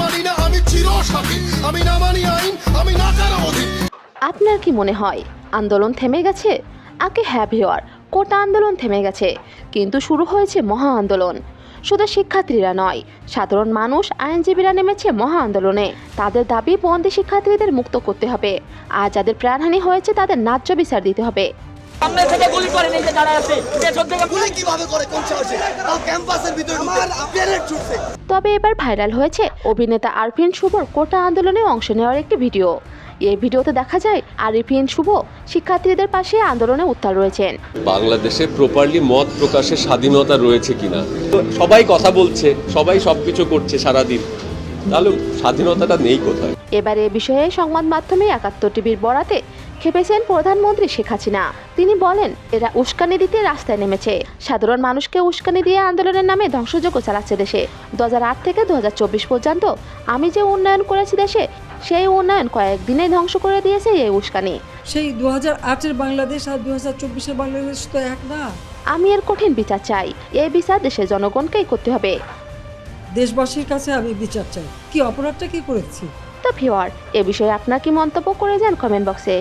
মানি না, আমি চির সাথী আমি না মানি আইন, আমি না কারও অধীন। আপনার কি মনে হয়, আন্দোলন থেমে গেছে? আগে হ্যাঁ ভিওয়ার, কোটা আন্দোলন থেমে গেছে, কিন্তু শুরু হয়েছে মহা আন্দোলন। শুধু শিক্ষার্থীরা নয়, সাধারণ মানুষ, আইনজীবীরা নেমেছে মহা আন্দোলনে। তাদের দাবি বন্দি শিক্ষার্থীদের মুক্ত করতে হবে। আর যাদের প্রাণহানি হয়েছে, তাদের ন্যায্য বিচার দিতে হবে। সামনে থেকে গুলি করে আছে পেছন থেকে গুলি কীভাবে করে কোন সাহসে? তাও ক্যাম্পাসের ভিতরে ছুটছে। তবে এবার ভাইরাল হয়েছে অভিনেতা আরফিন শুভর কোটা আন্দোলনে অংশ নেওয়ার একটি ভিডিও। এই ভিডিওতে দেখা যায় আরিফিন শুভ শিক্ষার্থীদের পাশে আন্দোলনে উত্তাল রয়েছেন। বাংলাদেশে প্রপারলি মত প্রকাশের স্বাধীনতা রয়েছে কিনা? তো সবাই কথা বলছে সবাই সবকিছু করছে সারাদিন। তাহলে স্বাধীনতাটা নেই কোথায়? এবার এ বিষয়ে সংবাদ মাধ্যমে একাত্তর টিভির বরাতে খেপেছেন প্রধানমন্ত্রী শেখ হাসিনা। তিনি বলেন এরা উস্কানি দিতে রাস্তায় নেমেছে। সাধারণ মানুষকে উস্কানি দিয়ে আন্দোলনের নামে ধ্বংসযজ্ঞ চালাচ্ছে দেশে। দু থেকে দু পর্যন্ত আমি যে উন্নয়ন করেছি দেশে সেই উন্নয়ন কয়েকদিনে ধ্বংস করে দিয়েছে এই উস্কানি। সেই দু হাজার আটের বাংলাদেশ আর দু হাজার চব্বিশের বাংলাদেশ তো এক না। আমি এর কঠিন বিচার চাই। এই বিচার দেশের জনগণকেই করতে হবে। দেশবাসীর কাছে আমি বিচার চাই। কি অপরাধটা কি করেছি? তো ভিওয়ার, এ বিষয়ে আপনার কি মন্তব্য করে যান কমেন্ট বক্সে?